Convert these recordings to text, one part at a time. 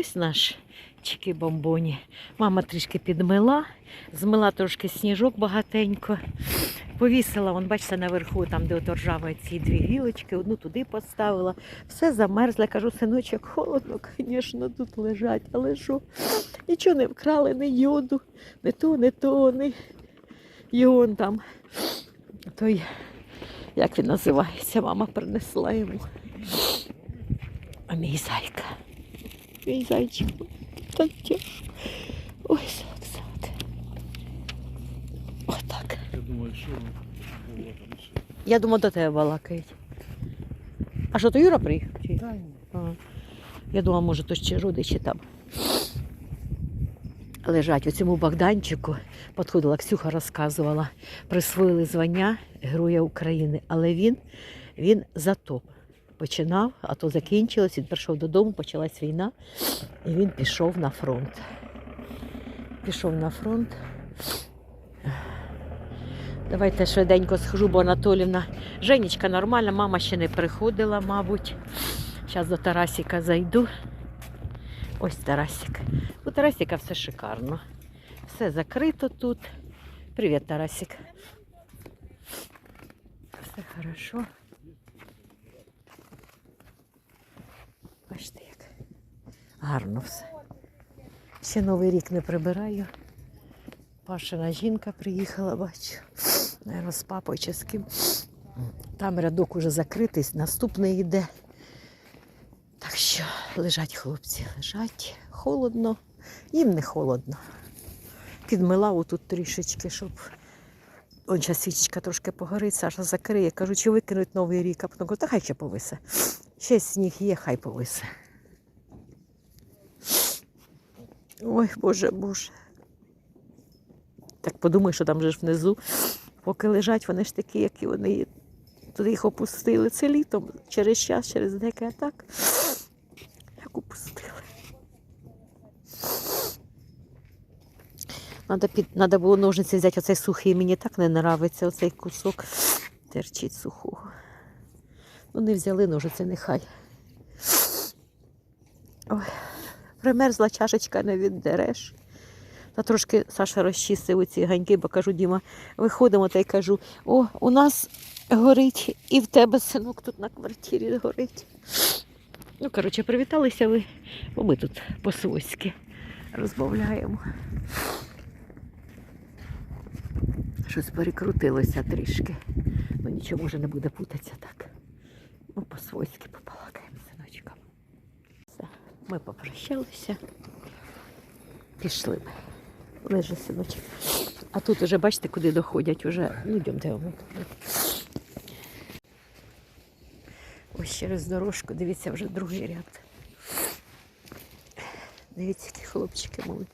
Ось наш чики бомбоні. Мама трішки підмила, змила трошки сніжок багатенько. Повісила, вон, бачите, наверху, там, де от ржава ці дві гілочки, одну туди поставила. Все замерзло. Кажу, синочок, холодно, звісно, тут лежать, але що? Нічого не вкрали, ні йоду, не то, не то, ні йон там. Той, як він називається, мама принесла йому. А мій зайка. Мій зайчик. Так тяжко. Ой, сад, сад. Отак. Я думаю, що було там ще. Я думаю, до тебе балакають. А що, то Юра приїхав? Чи? Та ні. Ага. Я думала, може, то ще родичі там лежать у цьому Богданчику. Подходила Ксюха, розказувала, присвоїли звання Героя України. Але він, він затоп. Починав, а то закінчилось, він прийшов додому, почалась війна, і він пішов на фронт. Пішов на фронт. Давайте швиденько схожу, бо Анатолівна. Женечка нормальна, мама ще не приходила, мабуть. Зараз до Тарасіка зайду. Ось Тарасік. У Тарасіка все шикарно. Все закрито тут. Привіт, Тарасік. Все хорошо. Бачите, як гарно все. Ще Новий рік не прибираю. Пашина жінка приїхала, бачу. Наверно, з папою чи з ким. Там рядок уже закритий, наступний йде. Так що лежать хлопці, лежать холодно, їм не холодно. Підмила отут трішечки, щоб он зараз свічечка трошки погорить, Саша закриє. Кажу, чи викинуть новий рік, а потім кажу, та хай ще повисе. Ще сніг є, хай повисе. Ой, Боже, Боже. Так подумай, що там же ж внизу, поки лежать, вони ж такі, які вони. Туди їх опустили. Це літом, через час, через деяке, а так. Як опустили. Надо, під, надо було ножниці взяти оцей сухий, мені так не нравиться оцей кусок. Терчить сухого. Ну, не взяли ножиці, нехай. Ой, примерзла чашечка, не віддереш. Та трошки Саша розчистив оці ганьки, бо кажу, Діма, виходимо та й кажу, о, у нас горить і в тебе синок тут на квартирі горить. Ну, коротше, привіталися ви, бо ми тут по-свойськи розмовляємо. Щось перекрутилося трішки. Ну нічого може не буде путатися так. Ну, по-свойськи побалакаємо з. Все, ми попрощалися. Пішли ми. Лежи, синочок. А тут уже бачите, куди доходять уже. Ну, воно. Ось через дорожку, дивіться, вже другий ряд. Дивіться, які хлопчики мали.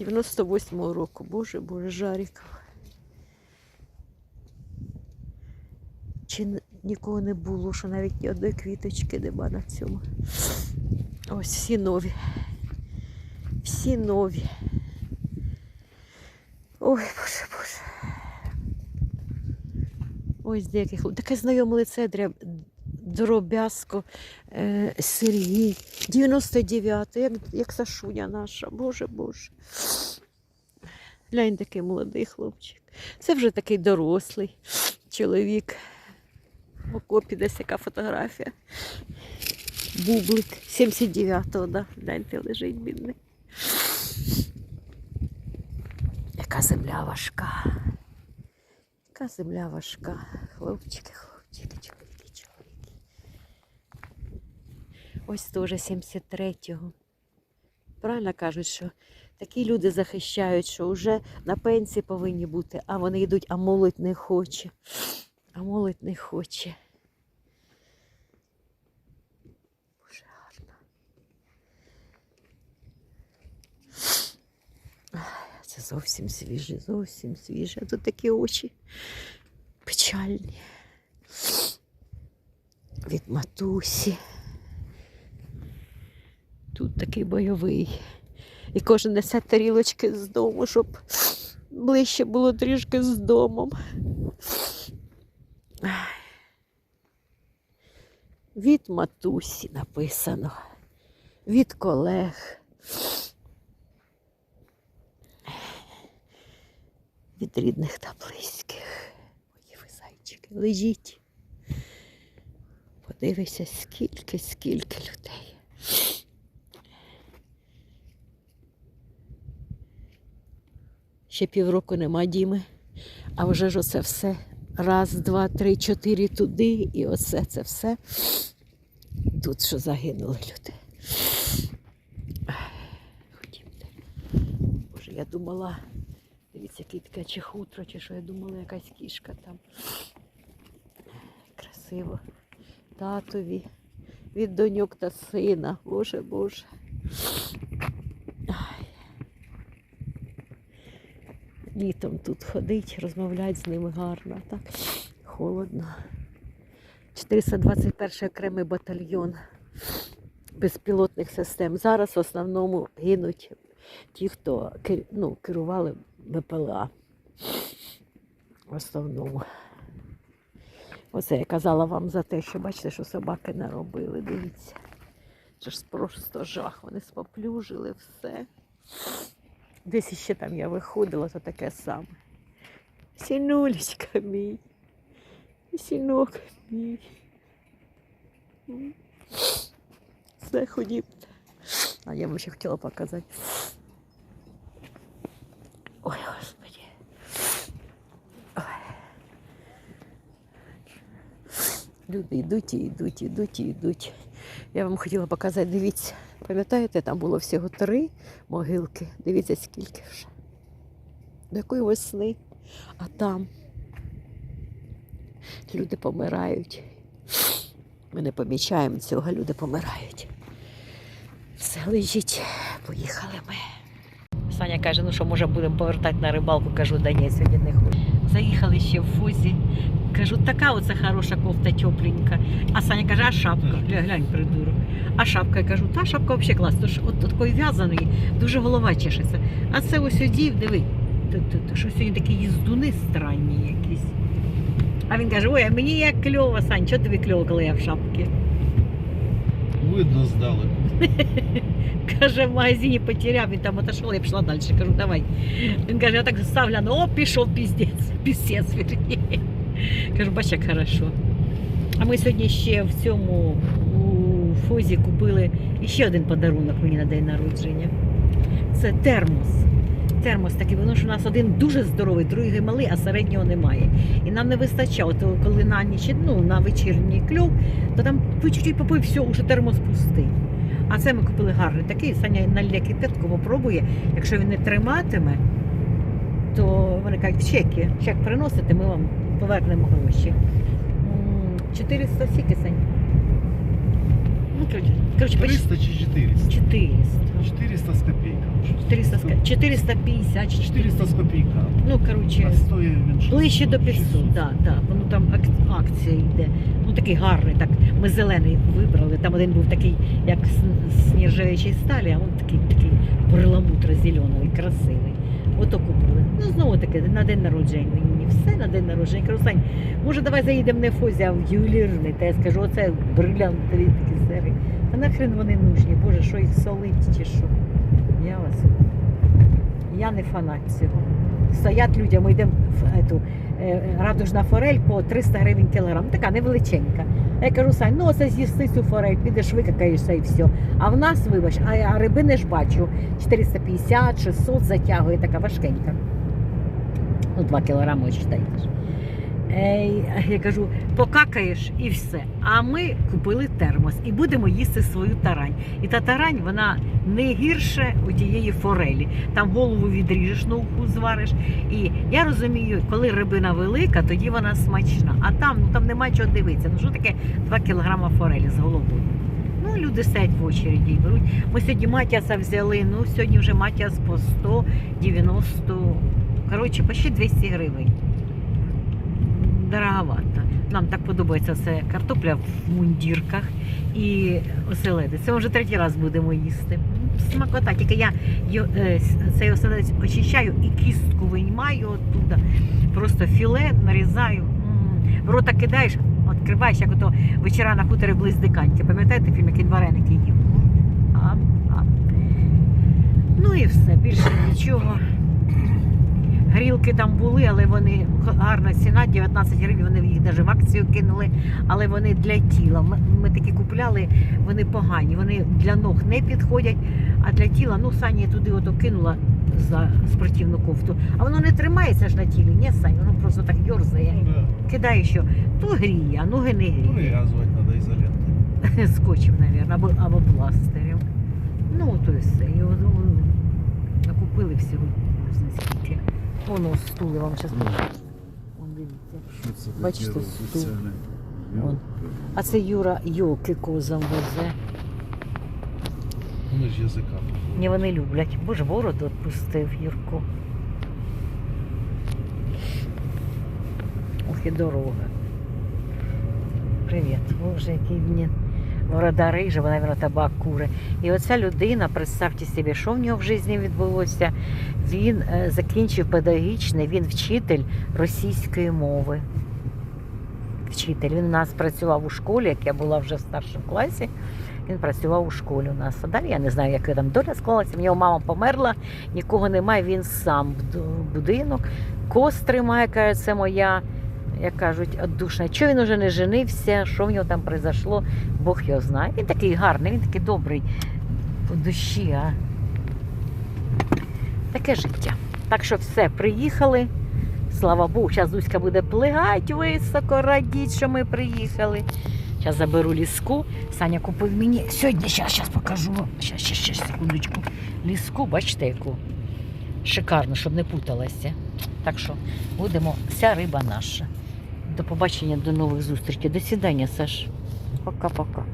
98-го року. Боже, боже, Жаріков. Чи нікого не було, що навіть ні одної квіточки нема на цьому. Ось всі нові. Всі нові. Ой, боже, боже. Ось деяких таке знайоме лице. Дробязко, е, Сергій, 99-й, як, як Сашуня наша, боже боже. Глянь, такий молодий хлопчик. Це вже такий дорослий чоловік. В окопі десь яка фотографія. Бублик 79-го, да. Гляньте, лежить бідний. Яка земля важка. Яка земля важка. Хлопчики, хлопчики, чоловіки, чоловіки. Ось теж 73-го. Правильно кажуть, що такі люди захищають, що вже на пенсії повинні бути, а вони йдуть, а молодь не хоче. А молодь не хоче. Боже, гарно. Ай, Це зовсім свіже, зовсім свіже. А тут такі очі печальні. Від матусі. Тут такий бойовий. І кожен несе тарілочки з дому, щоб ближче було трішки з домом. Від матусі написано. від колег, від рідних та близьких. Мої ви зайчики, лежіть. Подивися, скільки, скільки людей. Ще півроку нема Діми, а вже ж оце все. Раз, два, три, чотири туди, і оце це все. Тут що загинули люди. Ходімте. Боже, я думала, який таке чи хутро, чи що я думала, якась кішка там. Красиво. Татові, від доньок та сина. Боже, Боже. Ай. Літом тут ходить, розмовляти з ними гарно, так холодно. 421 окремий батальйон безпілотних систем. Зараз в основному гинуть ті, хто ну, керували БПЛА. В основному. Оце я казала вам за те, що бачите, що собаки наробили. Дивіться. Це ж просто жах. Вони споплюжили все. Десь іще там я виходила, то таке саме. Сінулечка мій. Сінок мій. Все ходіть. А я вам ще хотіла показати. Ой, господи. Люди йдуть і йдуть, йдуть і йдуть. Я вам хотіла показати, дивіться. Пам'ятаєте, там було всього три могилки. Дивіться, скільки вже. До якої весни. А там люди помирають. Ми не помічаємо цього, люди помирають. Все лежить, поїхали ми. Саня каже, ну що, може будемо повертати на рибалку. Кажу, да ні, сьогодні не хочу. Заїхали ще в фузі. Кажу, така оце хороша кофта тепленька. А Саня каже, а шапка? Гля- Глянь, придурок. А шапка, я кажу, та шапка взагалі класна. Тож от, от такої в'язаної, дуже голова чешеться. А це ось одів, диви, що сьогодні такі їздуни странні якісь. А він каже, ой, а мені як кльово, Сань, що тобі кльово, коли я в шапці? Видно здалеку. Каже, в магазині потеряв, він там отошов, я пішла далі. Кажу, давай. Він каже, я так ставлю, о, пішов піздець, піздець, вірні. Кажу, бач, як хорошо. А ми сьогодні ще в цьому у Фозі купили ще один подарунок мені на день народження. Це термос. Термос такий, воно ж у нас один дуже здоровий, другий малий, а середнього немає. І нам не вистачало, то коли на ніч, ну, на вечірній кльов, то там по чуть-чуть попив, все, уже термос пустий. А це ми купили гарний такий. Саня налє кипятку, попробує. Якщо він не триматиме, то вони кажуть, чеки, чек приносите, ми вам повернемо гроші. М, 400 сіки, Сань. Ну, коротше, почти 300 чи 400? 400. 400 з копійками. 400, ска- 450 чи 400 з копійками. Ну, коротше, А стоїть він 600, ближче до 500, 600. да, да. Воно там ак- акція йде. Ну такий гарний, так. Ми зелений вибрали. Там один був такий, як з нержавіючої сталі, а він такий, такий перламутро зелений, красивий. Ото купили. Ну, знову таки, на день народження мені все на день народження. Кажу, може давай заїдемо не в Фозі, а в ювелірний. Та я скажу, оце брилянтові такі сери. Та нахрен вони нужні, боже, що їх солить чи що. Я вас. Я не фанат цього. Стоять людям, ми йдемо в ету, е, радужна форель по 300 гривень кілограм. Така невеличенька. Я кажу, Сань, ну оце з'їсти цю форель, підеш викакаєшся і все. А в нас, вибач, а, а риби ж бачу. 450, 600 затягує, така важкенька. Ну, 2 кілограми вважаєш. Я кажу, покакаєш і все. А ми купили термос і будемо їсти свою тарань. І та тарань вона не гірше у тієї форелі. Там голову відріжеш, науку звариш. І я розумію, коли рибина велика, тоді вона смачна. А там ну там нема чого дивитися. Ну що таке 2 кілограма форелі з головою? Ну, люди сидять в очереді і беруть. Ми сьогодні матіаса взяли, ну сьогодні вже матіас по 190, коротше, почти 200 гривень. Дороговато. Нам так подобається це картопля в мундірках і оселедець. Це вже третій раз будемо їсти. Смакота, тільки я е, цей оселедець очищаю і кістку виймаю оттуда. Просто філе нарізаю. В рота кидаєш, відкриваєш, як ото вечора на хуторі близ диканьки. Пам'ятаєте фільм, як він вареники їв? Ну і все, більше нічого. Грілки там були, але вони гарна ціна, 19 гривень, вони їх навіть в акцію кинули, але вони для тіла. Ми, ми такі купляли, вони погані, вони для ног не підходять, а для тіла, ну Саня туди ото кинула за спортивну кофту. А воно не тримається ж на тілі, ні, Сань, воно просто так йорзає. Ну, да. Кидає що, то гріє, а ноги не гріє. Ну, Прив'язувати треба ізолентою. скотчем, мабуть, або, або пластирем. Ну, то і все. І от, о, накупили всього не скільки. Воно стули вам зараз. Вон дивіться. Що це таке Бачите, стул. Вон. А це Юра йолки козам везе. Вони ж язика. Ні, вони люблять. Боже, бороду відпустив Юрко. Ох і дорога. Привіт. Боже, який він борода рижа, вона, мабуть, табак кури. І оця людина, представте собі, що в нього в житті відбулося. Він е, закінчив педагогічний, він вчитель російської мови. Вчитель. Він у нас працював у школі, як я була вже в старшому класі. Він працював у школі у нас. А далі я не знаю, яка там доля склалася. В нього мама померла, нікого немає, він сам будинок. Кос тримає, каже, це моя, як кажуть, отдушна. Чого він уже не женився, що в нього там произошло, Бог його знає. Він такий гарний, він такий добрий по душі, а таке життя. Так що все, приїхали. Слава Богу, зараз Дуська буде плигати високо, радіть, що ми приїхали. Зараз заберу ліску. Саня купив мені. Сьогодні, зараз, зараз покажу. Щас, щас, щас, секундочку. Ліску, бачите, яку? Шикарно, щоб не путалася. Так що будемо, вся риба наша. До побачення, до нових зустрічей. До свидання, Саш. Пока-пока.